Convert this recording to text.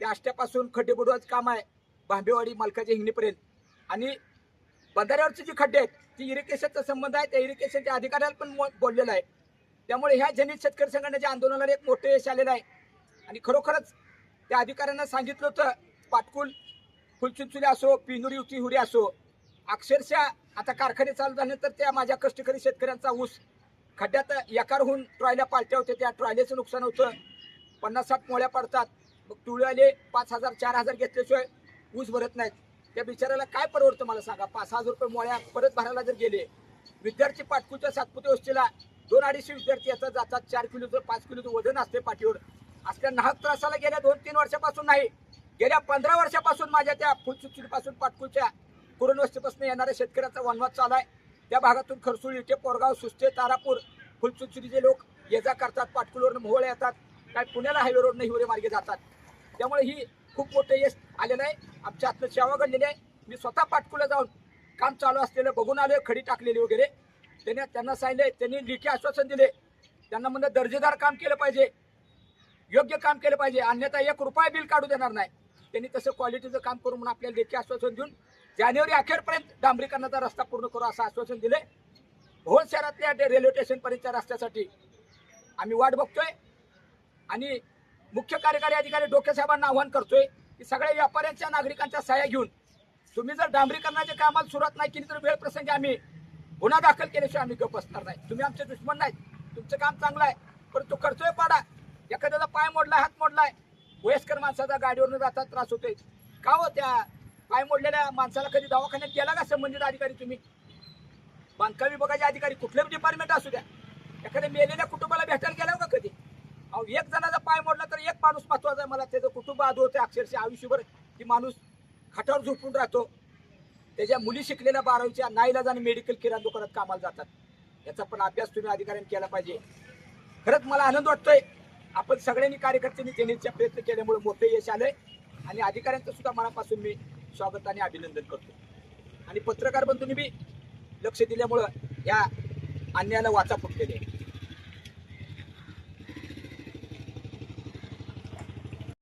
त्या आष्ट्यापासून खड्डे बुडवायचं काम आहे. भांबेवाडी मालकाच्या हिंगणीपर्यंत. आणि बंधाऱ्यावरचे जे खड्डे आहेत ती इरिगेशनचा संबंध आहे. त्या इरिगेशनच्या अधिकाऱ्याला पण मो- बोललेलं आहे. त्यामुळे ह्या जनित शेतकरी संघटनेच्या आंदोलनाला एक मोठं यश आलेलं आहे. आणि खरोखरच त्या अधिकाऱ्यांना सांगितलं होतं पाटकुल फुलचुचुले असो पिनुरी उतीहुरी असो अक्षरशः आता कारखाने चालू झाल्यानंतर त्या माझ्या कष्टकरी शेतकऱ्यांचा ऊस खड्ड्यात एकार होऊन ट्रॉयल्या पालट्या होत्या. त्या ट्रॉयलेचं नुकसान होतं. पन्नास साठ मोळ्या पडतात. मग तुळ्याले पाच हजार चार हजार घेतल्याशिवाय ऊस भरत नाहीत. त्या बिचाऱ्याला काय परवडतं मला सांगा? पाच हजार रुपये मोळ्या परत भरायला जर गेले विद्यार्थी पाठकूच्या सातपुते वस्तीला दोन अडीचशे विद्यार्थी याचा जातात चार किलोचं पाच किलोचं वजन असते पाठीवर. असल्या नाहक त्रासाला गेल्या दोन तीन वर्षापासून नाही. गेल्या पंधरा वर्षापासून माझ्या त्या फुलचुचुरीपासून पाटकूच्या कुरणवस्तीपासून येणाऱ्या शेतकऱ्याचा वनवाद चालू आहे. त्या भागातून खरसूळ इथे पोरगाव सुस्ते तारापूर फुलचुचुरीचे लोक ये जा करतात पाटकुलवरून मोहळ्या येतात. काय पुण्याला हायवे रोडनं हिवरे मार्गे जातात. त्यामुळे ही खूप मोठं यश आलेलं आहे. आमच्या हातनं सेवा घडलेली आहे. मी स्वतः पाटकुला जाऊन काम चालू असलेलं बघून आलो खडी टाकलेली वगैरे. त्याने त्यांना सांगितले त्यांनी लेखी आश्वासन दिले. त्यांना म्हणलं दर्जेदार काम केलं पाहिजे. योग्य काम केलं पाहिजे. अन्यथा एक रुपया बिल काढू देणार नाही. त्यांनी तसं क्वालिटीचं काम करून म्हणून आपल्याला लेखी आश्वासन देऊन जानेवारी अखेरपर्यंत डांबरीकरणाचा रस्ता पूर्ण करू असं आश्वासन दिले. भोर शहरातल्या डे- रेल्वे स्टेशनपर्यंतच्या रस्त्यासाठी आम्ही वाट बघतोय. आणि मुख्य कार्यकारी अधिकारी डोके साहेबांना आव्हान करतोय की सगळ्या व्यापाऱ्यांच्या नागरिकांच्या सहाय्या घेऊन तुम्ही जर डांबरीकरणाच्या कामाला सुरुवात नाही केली तर वेळ प्रसंगी आम्ही गुन्हा दाखल केल्याशिवाय आम्ही गप बसणार नाही. तुम्ही आमचे दुश्मन नाहीत. तुमचं काम चांगलं आहे. परंतु करतोय पाडा. एखाद्याचा पाय मोडलाय हात मोडलाय वयस्कर माणसाचा गाडीवरनं जाता त्रास होतोय. का हो त्या पाय मोडलेल्या माणसाला कधी दवाखान्यात गेला का संबंधित अधिकारी तुम्ही? बांधकाम विभागाचे अधिकारी कुठले डिपार्टमेंट असू द्या. एखाद्या मेलेल्या कुटुंबाला भेटायला गेला का कधी? एक जणाचा पाय मोडला तर एक माणूस महत्त्वाचा आहे. मला त्याचं कुटुंब आदळते अक्षरशः. आयुष्यभर ती माणूस खाटावर झोपून राहतो. त्याच्या मुली शिकलेल्या बारावीच्या नाईला जाणे मेडिकल किराणा दुकानात कामाला जातात. याचा पण अभ्यास तुम्ही अधिकाऱ्यांनी केला पाहिजे. खरंच मला आनंद वाटतोय. आपण सगळ्यांनी कार्यकर्त्यांनी देण्याचा प्रयत्न केल्यामुळे मोठे यश आले आणि अधिकाऱ्यांचं सुद्धा मनापासून मी स्वागत आणि अभिनंदन करतो. आणि पत्रकार बंधूंनी बी लक्ष दिल्यामुळं या अन्यायाला वाचा फुटलेली आहे.